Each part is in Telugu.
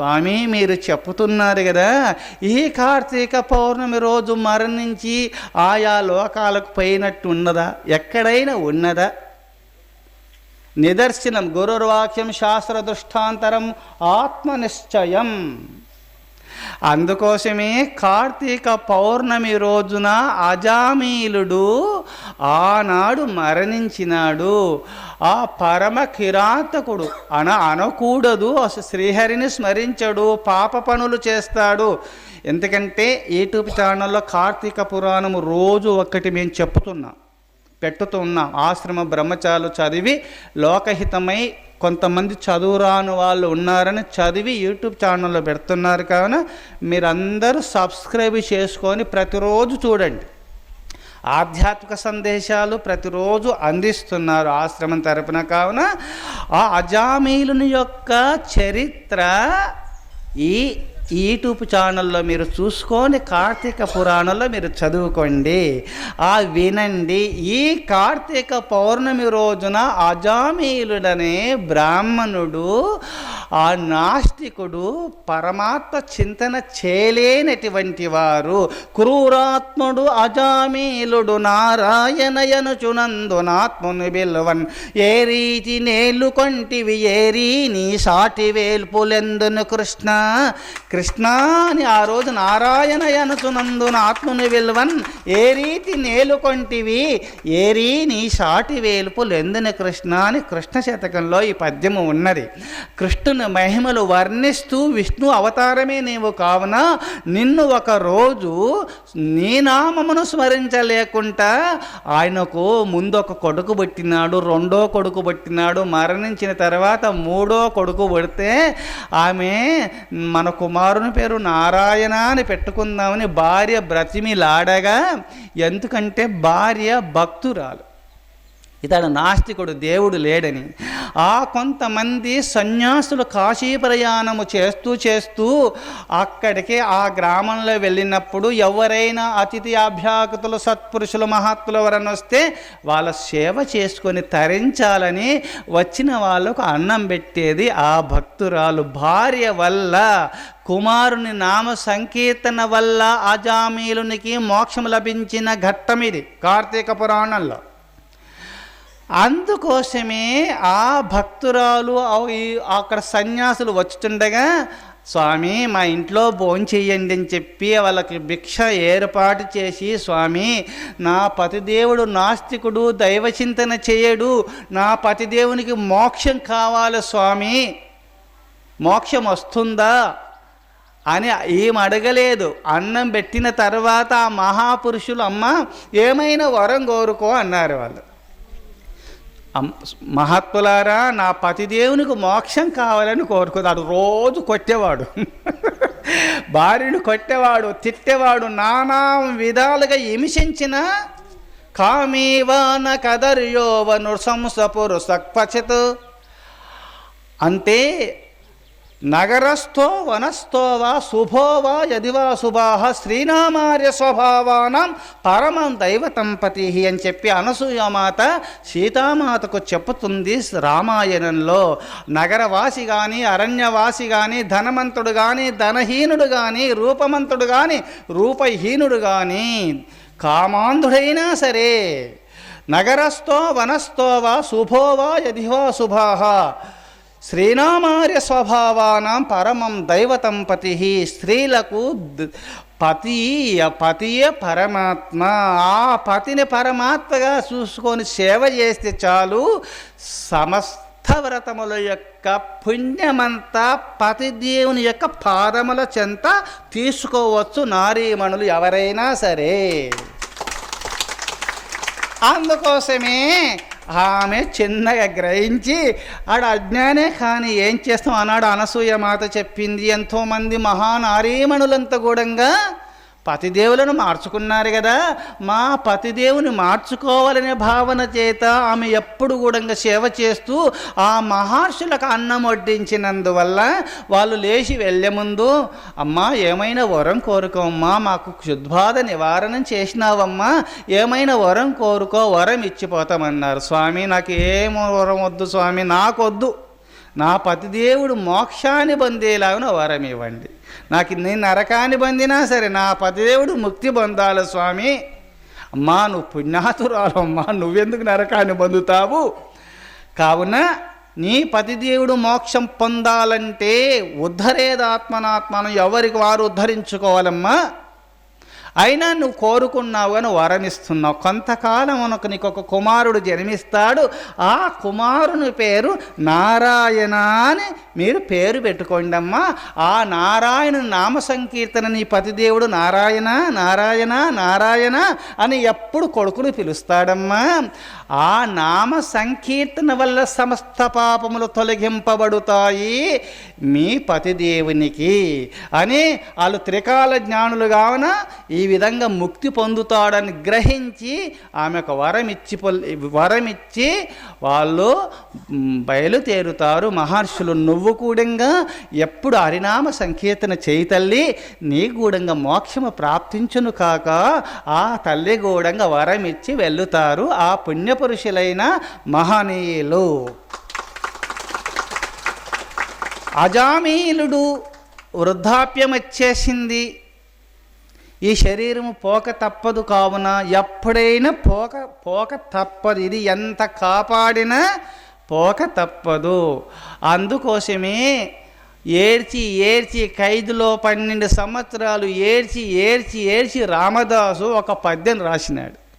స్వామి మీరు చెప్పుతున్నారు కదా ఈ కార్తీక పౌర్ణమి రోజు మరణించి ఆయా లోకాలకు పోయినట్టు ఉన్నదా? ఎక్కడైనా ఉన్నదా? నిదర్శనం గురుర్వాక్యం శాస్త్ర దృష్టాంతరం ఆత్మనిశ్చయం. అందుకోసమే కార్తీక పౌర్ణమి రోజున అజామీలుడు ఆనాడు మరణించినాడు. ఆ పరమ కిరాతకుడు అన అనకూడదు అసలు శ్రీహరిని స్మరించడు పాప పనులు చేస్తాడు. ఎందుకంటే యూట్యూబ్ ఛానల్లో కార్తీక పురాణం రోజు ఒక్కటి మేము చెప్తున్నాం పెట్టుతున్నాం ఆశ్రమ బ్రహ్మచారులు చదివి లోకహితమై కొంతమంది చదువురాని వాళ్ళు ఉన్నారని చదివి యూట్యూబ్ ఛానల్లో పెడుతున్నారు కావున మీరందరూ సబ్స్క్రైబ్ చేసుకొని ప్రతిరోజు చూడండి. ఆధ్యాత్మిక సందేశాలు ప్రతిరోజు అందిస్తున్నారు ఆశ్రమం తరపున కావున ఆ అజామీలుని యొక్క చరిత్ర ఈ యూట్యూబ్ ఛానల్లో మీరు చూసుకొని కార్తీక పురాణంలో మీరు చదువుకోండి. ఆ వినండి ఈ కార్తీక పౌర్ణమి రోజున అజామీలుడనే బ్రాహ్మణుడు ఆ నాస్తికుడు పరమాత్మ చింతన చేయలేనటువంటి వారు. క్రూరాత్ముడు అజామీలుడు నారాయణయనుచునందునాత్ముని బిల్వన్ ఏ రీతి నేలు కొంటివి ఏరి నీ సాటి వేల్పులెందును కృష్ణ. కృష్ణ అని ఆ రోజు నారాయణ అనుచునందున ఆత్మని విల్వన్ ఏ రీతి నేలు కొంటివి? ఏరి నీ సాటి లెందిన కృష్ణ అని కృష్ణ శతకంలో ఈ పద్యము ఉన్నది. కృష్ణుని మహిమలు వర్ణిస్తూ విష్ణు అవతారమే నీవు కావున నిన్ను ఒక రోజు నీ నామమును స్మరించలేకుండా ఆయనకు ముందు ఒక కొడుకు పుట్టినాడు రెండో కొడుకు పుట్టినాడు మరణించిన తర్వాత మూడో కొడుకు పుడితే ఆమె మన కుమారుని పేరు నారాయణ అని పెట్టుకుందామని భార్య బ్రతిమిలాడగా ఎందుకంటే భార్య భక్తురాలు. ఇతడు నాస్తికుడు దేవుడు లేడని. ఆ కొంతమంది సన్యాసులు కాశీ ప్రయాణము చేస్తూ చేస్తూ అక్కడికి ఆ గ్రామంలో వెళ్ళినప్పుడు ఎవరైనా అతిథి అభ్యాగతులు సత్పురుషులు మహాత్ములు ఎవరైనా వస్తే వాళ్ళ సేవ చేసుకొని తరించాలని వచ్చిన వాళ్ళకు అన్నం పెట్టేది ఆ భక్తురాలు. భార్య వల్ల కుమారుని నామ సంకీర్తన వల్ల అజామీలునికి మోక్షం లభించిన ఘట్టం ఇది కార్తీక పురాణంలో. అందుకోసమే ఆ భక్తురాలు అక్కడ సన్యాసులు వచ్చుతుండగా స్వామి మా ఇంట్లో భోంచేయండి అని చెప్పి వాళ్ళకి భిక్ష ఏర్పాటు చేసి స్వామి నా పతిదేవుడు నాస్తికుడు దైవచింతన చేయడు నా పతిదేవునికి మోక్షం కావాలి స్వామి మోక్షం వస్తుందా? అని ఏం అడగలేదు. అన్నం పెట్టిన తర్వాత ఆ మహాపురుషులు అమ్మ ఏమైనా వరం కోరుకో అన్నారు వాళ్ళు. మహాత్ములారా నా పతిదేవునికి మోక్షం కావాలని కోరుకున్నాడు రోజు కొట్టేవాడు. భార్యను కొట్టేవాడు తిట్టేవాడు నానా విధాలుగా హింసించిన కామీవాన కదర్యోవను సంసపురు సక్పచత్. అంతే నగరస్థో వనస్థో వా శుభో వా యదివా శుభాహ శ్రీనామార్య స్వభావానం పరమం దైవతంపతి అని చెప్పి అనసూయమాత సీతామాతకు చెప్పుతుంది రామాయణంలో. నగరవాసి కానీ అరణ్యవాసి కానీ ధనవంతుడు కానీ ధనహీనుడు కానీ రూపమంతుడు కానీ రూపహీనుడు కానీ కామాంధుడైనా సరే నగరస్థో వనస్థో వా శుభో వా యదివా శుభాహ శ్రీనామార్య స్వభావానం పరమం దైవతంపతి స్త్రీలకు పతి పతియే పరమాత్మ. ఆ పతిని పరమాత్మగా చూసుకొని సేవ చేస్తే చాలు సమస్త వ్రతముల యొక్క పుణ్యమంతా పతిదేవుని యొక్క పాదముల చెంత తీసుకోవచ్చు నారీమణులు ఎవరైనా సరే. అందుకోసమే ఆమె చిన్నగా గ్రహించి ఆడ అజ్ఞానే కానీ ఏం చేస్తాం? అన్నాడు అనసూయ మాత చెప్పింది. ఎంతోమంది మహానారీమణులంత గూడంగా పతిదేవులను మార్చుకున్నారు కదా. మా పతిదేవుని మార్చుకోవాలనే భావన చేత ఆమె ఎప్పుడు కూడా సేవ చేస్తూ ఆ మహర్షులకు అన్నం వడ్డించినందువల్ల వాళ్ళు లేచి వెళ్ళే ముందు అమ్మా ఏమైనా వరం కోరుకోమ్మా మాకు క్షుద్బాధ నివారణ చేసినావమ్మా ఏమైనా వరం కోరుకో వరం ఇచ్చిపోతామన్నారు. స్వామి నాకు ఏం వరం వద్దు స్వామి నాకొద్దు. నా పతిదేవుడు మోక్షాన్ని పొందేలాగా వరం ఇవ్వండి. నాకు నేను నరకాన్ని పొందినా సరే నా పతిదేవుడు ముక్తి పొందాలి స్వామి. అమ్మా నువ్వు పుణ్యాతురాలమ్మా నువ్వెందుకు నరకాన్ని పొందుతావు కావున నీ పతిదేవుడు మోక్షం పొందాలంటే ఉద్ధరేదాత్మనాత్మను ఎవరికి వారు ఉద్ధరించుకోవాలమ్మా? అయినా నువ్వు కోరుకున్నావు అని వరమిస్తున్నావు. కొంతకాలం మనకు నీకు ఒక కుమారుడు జన్మిస్తాడు. ఆ కుమారుని పేరు నారాయణ అని మీరు పేరు పెట్టుకోండి అమ్మా. ఆ నారాయణ నామ సంకీర్తన నీ పతిదేవుడు నారాయణ నారాయణ నారాయణ అని ఎప్పుడు కొడుకును పిలుస్తాడమ్మా. ఆ నామ సంకీర్తన వల్ల సమస్త పాపములు తొలగింపబడుతాయి. మీ పతిదేవునికి అని వాళ్ళు త్రికాల జ్ఞానులు కావున ఈ ఈ విధంగా ముక్తి పొందుతాడని గ్రహించి ఆమెకు వరం ఇచ్చి వరం వరమిచ్చి వాళ్ళు బయలుదేరుతారు. మహర్షులు నువ్వు కూడంగా ఎప్పుడు హరినామ సంకీర్తన చేయి తల్లి నీ గూడంగా మోక్షము ప్రాప్తించును కాక ఆ తల్లి గూడంగా వరం ఇచ్చి వెళ్ళుతారు ఆ పుణ్యపురుషులైన మహనీయులు. అజామీలుడు వృద్ధాప్యం వచ్చేసింది ఈ శరీరము పోక తప్పదు కావున ఎప్పుడైనా పోక పోక తప్పదు. ఇది ఎంత కాపాడినా పోక తప్పదు. అందుకోసమే ఏడ్చి ఏడ్చి ఖైదులో పన్నెండు సంవత్సరాలు ఏడ్చి ఏడ్చి ఏడ్చి రామదాసు ఒక పద్యం రాసినాడు.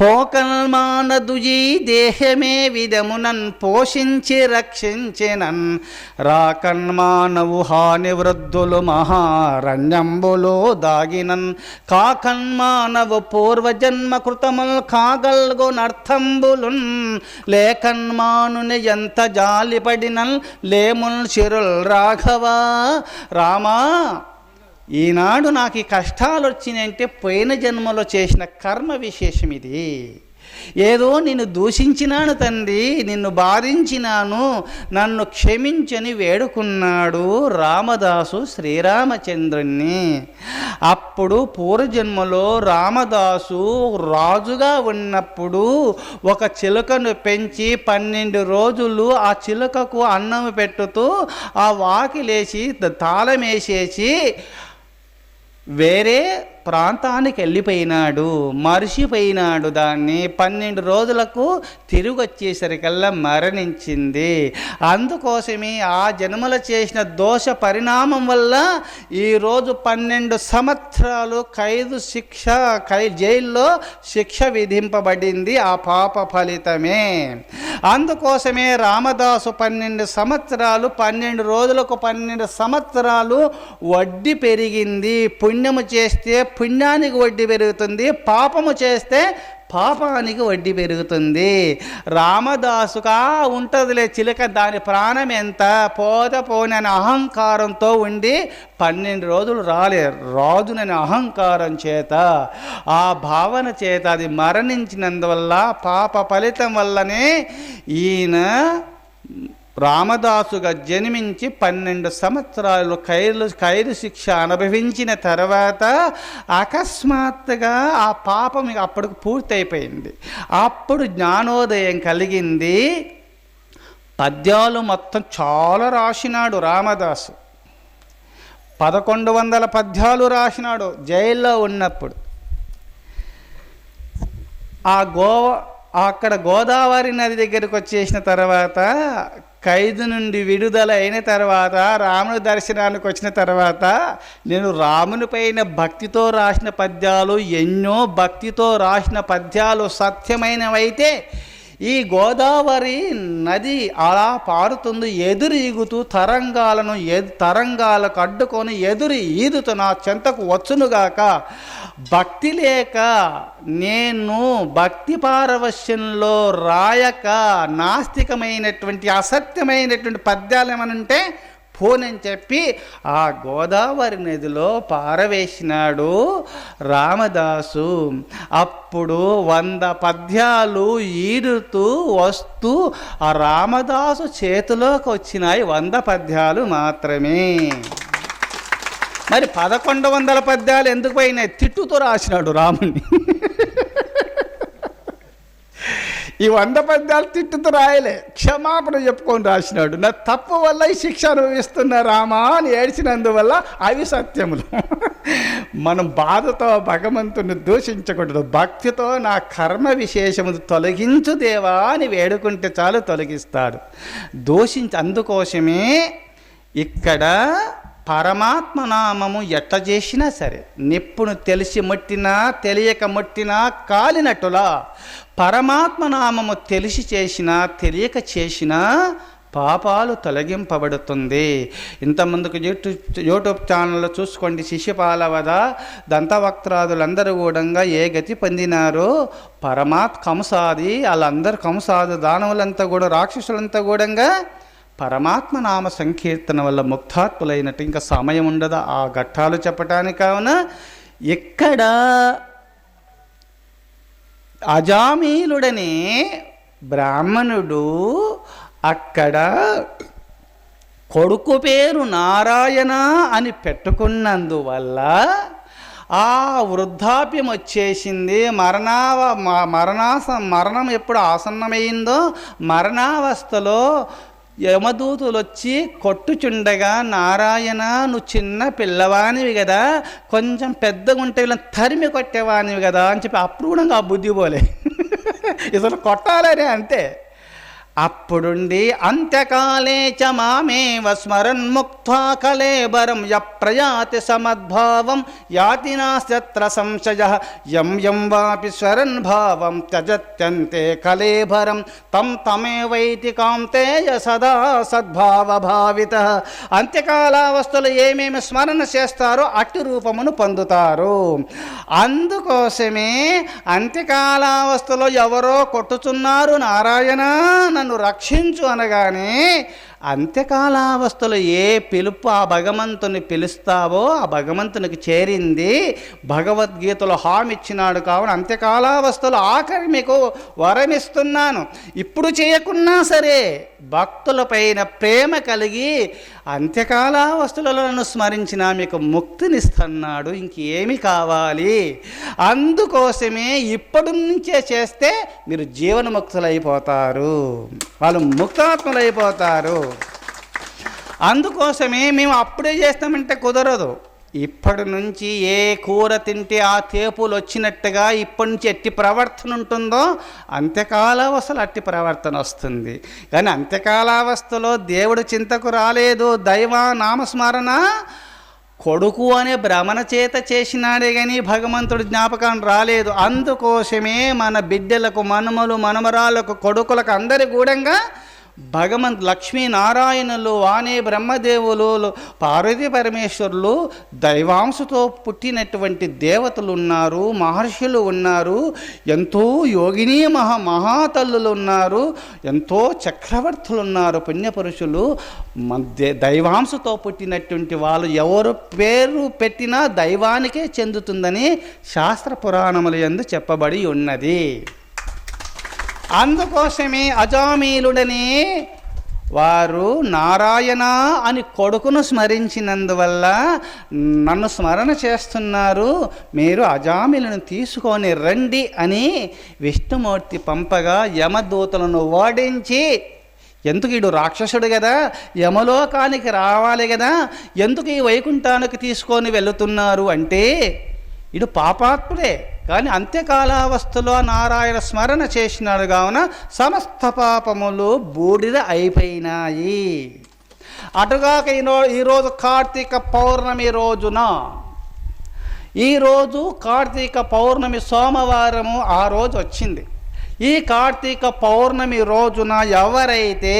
పోకల్మానదుజీ దేహమే విధమునన్ పోషించి రక్షించినన్. రాకన్మానవు హాని వృద్ధులు మహారణ్యంబులో దాగినన్. కాకన్మానవు పూర్వజన్మ కృతముల్ కాగల్గునర్థంబులున్. లేకన్మానుని ఎంత జాలిపడినన్ లేముల్ చిరుల్ రాఘవా. రామా ఈనాడు నాకు ఈ కష్టాలు వచ్చినాయంటే పోయిన జన్మలో చేసిన కర్మ విశేషం ఇది ఏదో నిన్ను దూషించినాను తండ్రి నిన్ను బాధించినాను నన్ను క్షమించని వేడుకున్నాడు రామదాసు శ్రీరామచంద్రుణ్ణి. అప్పుడు పూర్వజన్మలో రామదాసు రాజుగా ఉన్నప్పుడు ఒక చిలుకను పెంచి పన్నెండు రోజులు ఆ చిలుకకు అన్నం పెట్టుతూ ఆ వాకిలేసి తాళమేసేసి వేరే ప్రాంతానికి వెళ్ళిపోయినాడు మరిచిపోయినాడు. దాన్ని పన్నెండు రోజులకు తిరిగి వచ్చేసరికల్లా మరణించింది. అందుకోసమే ఆ జన్మల చేసిన దోష పరిణామం వల్ల ఈరోజు పన్నెండు సంవత్సరాలు ఖైదు శిక్ష ఖై జైల్లో శిక్ష విధింపబడింది ఆ పాప ఫలితమే. అందుకోసమే రామదాసు పన్నెండు సంవత్సరాలు పన్నెండు రోజులకు పన్నెండు సంవత్సరాలు వడ్డీ పెరిగింది. పుణ్యము చేస్తే పుణ్యానికి వడ్డీ పెరుగుతుంది పాపము చేస్తే పాపానికి వడ్డీ పెరుగుతుంది. రామదాసుగా ఉంటుందిలే చిలక దాని ప్రాణం ఎంత? పోత పోనని అహంకారంతో ఉండి పన్నెండు రోజులు రాలే రాజునని అహంకారం చేత. ఆ భావన చేత అది మరణించినందువల్ల పాప ఫలితం వల్లనే ఈయన రామదాసుగా జన్మించి పన్నెండు సంవత్సరాలు ఖైరు ఖైరు శిక్ష అనుభవించిన తర్వాత అకస్మాత్తుగా ఆ పాపం అప్పటికి పూర్తయిపోయింది. అప్పుడు జ్ఞానోదయం కలిగింది. పద్యాలు మొత్తం చాలా రాసినాడు రామదాసు. పదకొండు వందల పద్యాలు రాసినాడు జైల్లో ఉన్నప్పుడు. ఆ గోవా అక్కడ గోదావరి నది దగ్గరకు వచ్చేసిన తర్వాత ఖైదు నుండి విడుదల అయిన తర్వాత రాముని దర్శనానికి వచ్చిన తర్వాత నేను రాముని పైన భక్తితో రాసిన పద్యాలు ఎన్నో భక్తితో రాసిన పద్యాలు సత్యమైనవైతే ఈ గోదావరి నది అలా పారుతుంది ఎదురు ఈగుతూ తరంగాలను ఎదు తరంగాలకు అడ్డుకొని ఎదురు ఈదుతూ నా చెంతకు వచ్చునుగాక. భక్తి లేక నేను భక్తి పారవశ్యంలో రాయక నాస్తికమైనటువంటి అసత్యమైనటువంటి పద్యాలు ఏమనంటే పోనని చెప్పి ఆ గోదావరి నదిలో పారవేసినాడు రామదాసు. అప్పుడు వంద పద్యాలు ఈడుతూ వస్తూ ఆ రామదాసు చేతిలోకి వచ్చినాయి వంద పద్యాలు మాత్రమే. మరి పదకొండు వందల పద్యాలు ఎందుకు పోయినాయి? తిట్టుతో రాసినాడు రాముని ఈ వంద పద్యాలు తిట్టుతూ రాయలే. క్షమాపణ చెప్పుకొని రాసినాడు. నా తప్పు వల్ల ఈ శిక్ష అనుభవిస్తున్న రామా అని ఏడ్చినందువల్ల అవి సత్యములు. మనం బాధతో భగవంతుని దూషించకూడదు. భక్తితో నా కర్మ విశేషము తొలగించు దేవా అని వేడుకుంటే చాలు తొలగిస్తాడు. దూషించి అందుకోసమే ఇక్కడ పరమాత్మ నామము ఎట్ట చేసినా సరే నిప్పును తెలిసి ముట్టినా తెలియక మట్టినా కాలినట్టులా పరమాత్మ నామము తెలిసి చేసినా తెలియక చేసినా పాపాలు తొలగింపబడుతుంది. ఇంతమందుకు యూట్యూబ్ యూట్యూబ్ ఛానల్లో చూసుకోండి శిష్యపాలవద దంతవక్త్రాదులందరూ కూడా ఏ గతి పొందినారో పరమాత్ కంసాది వాళ్ళందరూ కంసాదు దానవులంతా కూడా రాక్షసులంతా కూడా పరమాత్మ నామ సంకీర్తన వల్ల ముక్తాత్ములైనట్టు ఇంకా సమయం ఉండదు? ఆ ఘట్టాలు చెప్పటానికి కావున ఎక్కడ అజామీలుడనే బ్రాహ్మణుడు అక్కడ కొడుకు పేరు నారాయణ అని పెట్టుకున్నందువల్ల ఆ వృద్ధాప్యం వచ్చేసింది. మరణావ మ- మరణాస మరణం ఎప్పుడు ఆసన్నమైందో మరణావస్థలో యమదూతులు వచ్చి కొట్టుచుండగా నారాయణ నువ్వు చిన్న పిల్లవానివి కదా కొంచెం పెద్దగా ఉంటే వీళ్ళని తరిమి కొట్టేవానివి కదా అని చెప్పి అప్రూఢంగా ఆ బుద్ధి పోలే. ఇసలు కొట్టాలనే అంతే. అప్పుడుండి అంత్యకాలే చ మామేవ స్మరన్ ముక్త్వా కలేబరం య ప్రయాతి సమద్భావం యాతి నాస్త్ర సంశయ. యం యం వాపి స్మరన్ భావం త్యజత్యంతే కలేభరం తం తమేవైతి కాంతేయ సదా సద్భావ భావిత. అంత్యకాలావస్థలు ఏమేమి స్మరణ చేస్తారో అట్టి రూపమును పొందుతారు. అందుకోసమే అంత్యకాలావస్థలో ఎవరో కొట్టుచున్నారు నారాయణ నన్ను రక్షించు అనగానే అంత్యకాలావస్థలో ఏ పిలుపు ఆ భగవంతుని పిలుస్తావో ఆ భగవంతునికి చేరింది భగవద్గీతలో హామీ ఇచ్చినాడు కావున అంత్యకాలావస్థలో ఆఖరి మీకు వరమిస్తున్నాను. ఇప్పుడు చేయకున్నా సరే భక్తులపైన ప్రేమ కలిగి అంత్యకాలావస్థలలో నన్ను స్మరించిన మీకు ముక్తినిస్తున్నాడు. ఇంకేమి కావాలి? అందుకోసమే ఇప్పటి నుంచే చేస్తే మీరు జీవనముక్తులైపోతారు. వాళ్ళు ముక్తాత్ములైపోతారు. అందుకోసమే మేము అప్పుడే చేస్తామంటే కుదరదు. ఇప్పటి నుంచి ఏ కూర తింటే ఆ తేపులు వచ్చినట్టుగా ఇప్పటి నుంచి ఎట్టి ప్రవర్తన ఉంటుందో అంత్యకాలావస్థలో అట్టి ప్రవర్తన వస్తుంది. కానీ అంత్యకాలావస్థలో దేవుడు చింతకు రాలేదు దైవ నామస్మరణ కొడుకు అనే భ్రమణ చేత చేసినాడే కానీ భగవంతుడు జ్ఞాపకం రాలేదు. అందుకోసమే మన బిడ్డలకు మనుమలు మనమరాలకు కొడుకులకు అందరి గూఢంగా భగవంత్ లక్ష్మీనారాయణులు వాణి బ్రహ్మదేవులు పార్వతీ పరమేశ్వరులు దైవాంశతో పుట్టినటువంటి దేవతలు ఉన్నారు మహర్షులు ఉన్నారు ఎంతో యోగిని మహా మహాతల్లులు ఉన్నారు ఎంతో చక్రవర్తులు ఉన్నారు పుణ్యపురుషులు. దైవాంశతో పుట్టినటువంటి వాళ్ళు ఎవరు పేరు పెట్టినా దైవానికే చెందుతుందని శాస్త్ర పురాణములు ఎందు చెప్పబడి ఉన్నది. అందుకోసమే అజామీలుడని వారు నారాయణ అని కొడుకును స్మరించినందువల్ల నన్ను స్మరణ చేస్తున్నారు. మీరు అజామిలను తీసుకొని రండి అని విష్ణుమూర్తి పంపగా యమదూతలను ఓడించి ఎందుకు ఇడు రాక్షసుడు కదా యమలోకానికి రావాలి కదా ఎందుకు ఈ వైకుంఠానికి తీసుకొని వెళుతున్నారు? అంటే ఇడు పాపాత్ముడే. కానీ అంత్యకాలావస్థలో నారాయణ స్మరణ చేసినాడు కావున సమస్త పాపములు బూడిద అయిపోయినాయి. అటుగాక ఈరోజు కార్తీక పౌర్ణమి రోజున ఈరోజు కార్తీక పౌర్ణమి సోమవారము ఆ రోజు వచ్చింది. ఈ కార్తీక పౌర్ణమి రోజున ఎవరైతే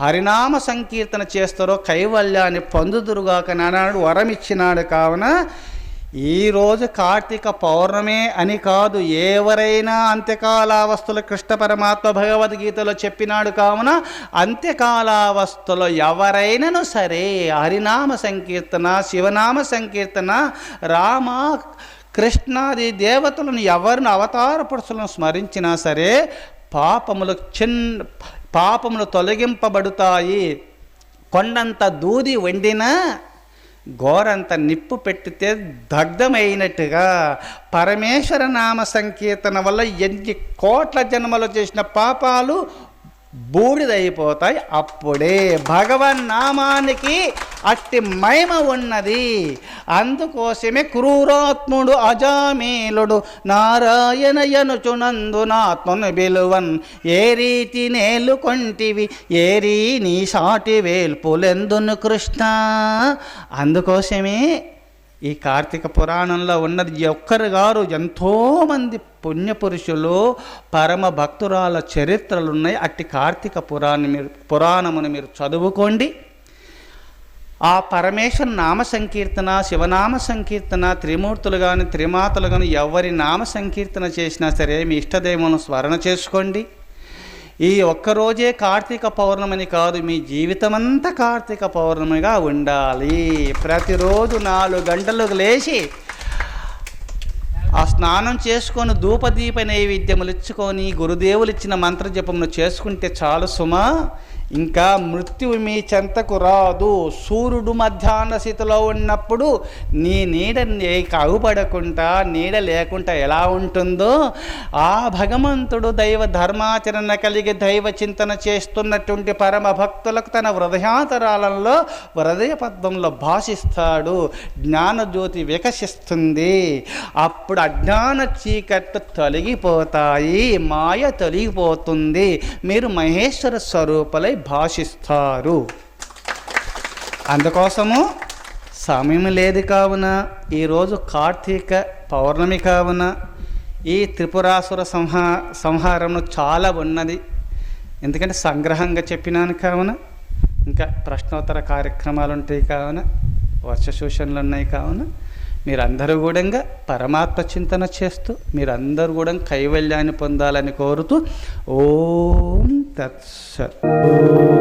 హరినామ సంకీర్తన చేస్తారో కైవల్యాన్ని పొందుదురుగాక నాడు వరం ఇచ్చినాడు కావున ఈరోజు కార్తీక పౌర్ణమే అని కాదు ఎవరైనా అంత్యకాలావస్థలు కృష్ణ పరమాత్మ భగవద్గీతలో చెప్పినాడు కావున అంత్యకాలావస్థలో ఎవరైనాను సరే హరినామ సంకీర్తన శివనామ సంకీర్తన రామ కృష్ణాది దేవతలను ఎవరిని అవతార పురుషులను స్మరించినా సరే పాపములు చిన్న పాపములు తొలగింపబడుతాయి. కొండంత దూది వండినా గోరంత నిప్పు పెట్టితే దగ్ధమైనట్టుగా పరమేశ్వర నామ సంకీర్తన వల్ల ఎన్ని కోట్ల జన్మలు చేసిన పాపాలు బూడిదైపోతాయి అప్పుడే భగవన్ నామానికి అట్టి మహిమ ఉన్నది. అందుకోసమే క్రూరాత్ముడు అజామేలుడు నారాయణ యనుచునందునాత్మను బిలువన్. ఏ రీతి నేలు కొంటివి ఏరీ నీ సాటి వేల్పులెందును కృష్ణ? అందుకోసమే ఈ కార్తీక పురాణంలో ఉన్నది ఒక్కరు గారు ఎంతోమంది పుణ్యపురుషులు పరమ భక్తురాల చరిత్రలు ఉన్నాయి అట్టి కార్తీక పురాణం మీరు పురాణమును మీరు చదువుకోండి. ఆ పరమేశ్వర నామ సంకీర్తన శివనామ సంకీర్తన త్రిమూర్తులు కానీ త్రిమాతలు కానీ ఎవరి నామ సంకీర్తన చేసినా సరే మీ ఇష్టదేవులను స్మరణ చేసుకోండి. ఈ ఒక్కరోజే కార్తీక పౌర్ణమిని కాదు మీ జీవితమంతా కార్తీక పౌర్ణమిగా ఉండాలి. ప్రతిరోజు నాలుగు గంటలకు లేచి ఆ స్నానం చేసుకొని ధూపదీప నైవేద్యములు ఇచ్చుకొని గురుదేవులు ఇచ్చిన మంత్రజపమును చేసుకుంటే చాలు సుమా. ఇంకా మృత్యువు మీ చెంతకు రాదు. సూర్యుడు మధ్యాహ్న స్థితిలో ఉన్నప్పుడు నీ నీడ నీకు నీడ లేకుండా ఎలా ఉంటుందో ఆ భగవంతుడు దైవ ధర్మాచరణ కలిగి దైవ చింతన చేస్తున్నటువంటి పరమ భక్తులకు తన హృదయాంతరాలంలో హృదయ పద్మంలో భాషిస్తాడు. జ్ఞానజ్యోతి వికసిస్తుంది. అప్పుడు అజ్ఞాన చీకట్లు తొలగిపోతాయి మాయ తొలగిపోతుంది. మీరు మహేశ్వర స్వరూపలై భాషిస్తారు. అందుకోసము సమయం లేదు కావున ఈరోజు కార్తీక పౌర్ణమి కావున ఈ త్రిపురాసుర సంహా సంహారము చాలా ఉన్నది. ఎందుకంటే సంగ్రహంగా చెప్పినాను కావున ఇంకా ప్రశ్నోత్తర కార్యక్రమాలు ఉంటాయి కావున వర్ష సూచనలు ఉన్నాయి కావున మీరందరూ కూడా పరమాత్మ చింతన చేస్తూ మీరందరూ కూడా కైవల్యాన్ని పొందాలని కోరుతూ ఓం that's it.